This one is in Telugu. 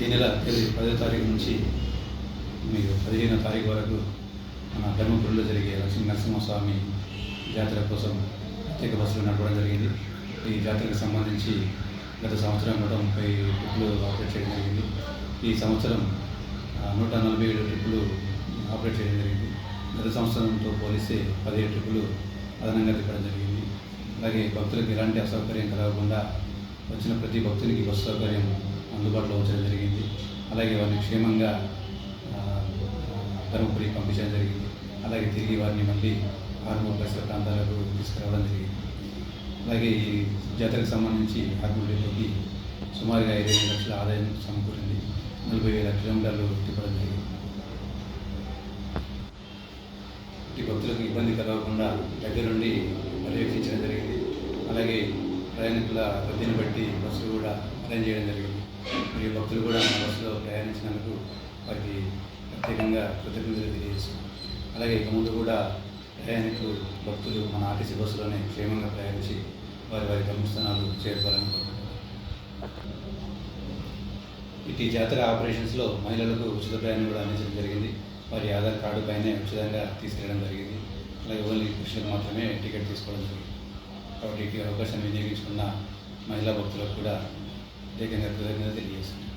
ఈ నెల ఇరవై పదో తారీఖు నుంచి మీరు పదిహేనో తారీఖు వరకు మన ధర్మపురిలో జరిగే లక్ష్మీ నరసింహస్వామి జాతర కోసం ప్రత్యేక బస్సులు నడపడం జరిగింది. ఈ జాతరకు సంబంధించి గత సంవత్సరం నూట ముప్పై ట్రిప్పులు ఆపరేట్ చేయడం జరిగింది. ఈ సంవత్సరం నూట నలభై ఏడు ట్రిప్పులు ఆపరేట్ చేయడం జరిగింది. గత సంవత్సరంతో పోలిస్తే పదిహేడు ట్రిప్పులు అదనంగా తిప్పడం జరిగింది. అలాగే భక్తులకు ఎలాంటి అసౌకర్యం కలగకుండా వచ్చిన ప్రతి భక్తునికి బస్సు సౌకర్యం అందుబాటులో ఉంచడం జరిగింది. అలాగే వారిని క్షేమంగా ధర్మపురికి పంపించడం జరిగింది. అలాగే తిరిగి వారిని మళ్ళీ ఆర్మూర్ పరిసర ప్రాంతాలకు తీసుకురావడం జరిగింది. అలాగే ఈ జాతరకు సంబంధించి ఆర్మూర్ డిపోకి సుమారుగా ఇరవై ఐదు లక్షల ఆదాయం సమకూరింది. నలభై వేల కిలోమీటర్లు తిప్పడం జరిగింది. భక్తులకు ఇబ్బంది కలగకుండా దగ్గరుండి పర్యవేక్షించడం జరిగింది. అలాగే ప్రయాణికుల రద్దీని బట్టి బస్సులు కూడా అరేంజ్ చేయడం జరిగింది. మరియు భక్తులు కూడా మన బస్సులో ప్రయాణించినందుకు వారికి ప్రత్యేకంగా కృతజ్ఞతలు తెలియజేస్తున్నాం. అలాగే ఇక ముందు కూడా ప్రయాణికులు భక్తులు మన ఆర్టీసీ బస్సులోనే క్షేమంగా ప్రయాణించి వారి వారి గమ్యస్థానాలు చేరుకోవాలని ఇటు ఈ జాతర ఆపరేషన్స్లో మహిళలకు ఉచిత ప్రయాణం కూడా అందించడం జరిగింది. వారి ఆధార్ కార్డు పైనే ఉచితంగా తీసుకెళ్ళడం జరిగింది. అలాగే ఓన్లీ పురుషులకు మాత్రమే టికెట్ తీసుకోవడం జరిగింది. కాబట్టి ఇటు అవకాశాన్ని వినియోగించుకున్న మహిళా భక్తులకు కూడా ప్రత్యేకంగా కృతజ్ఞత తెలియజేస్తున్నాను.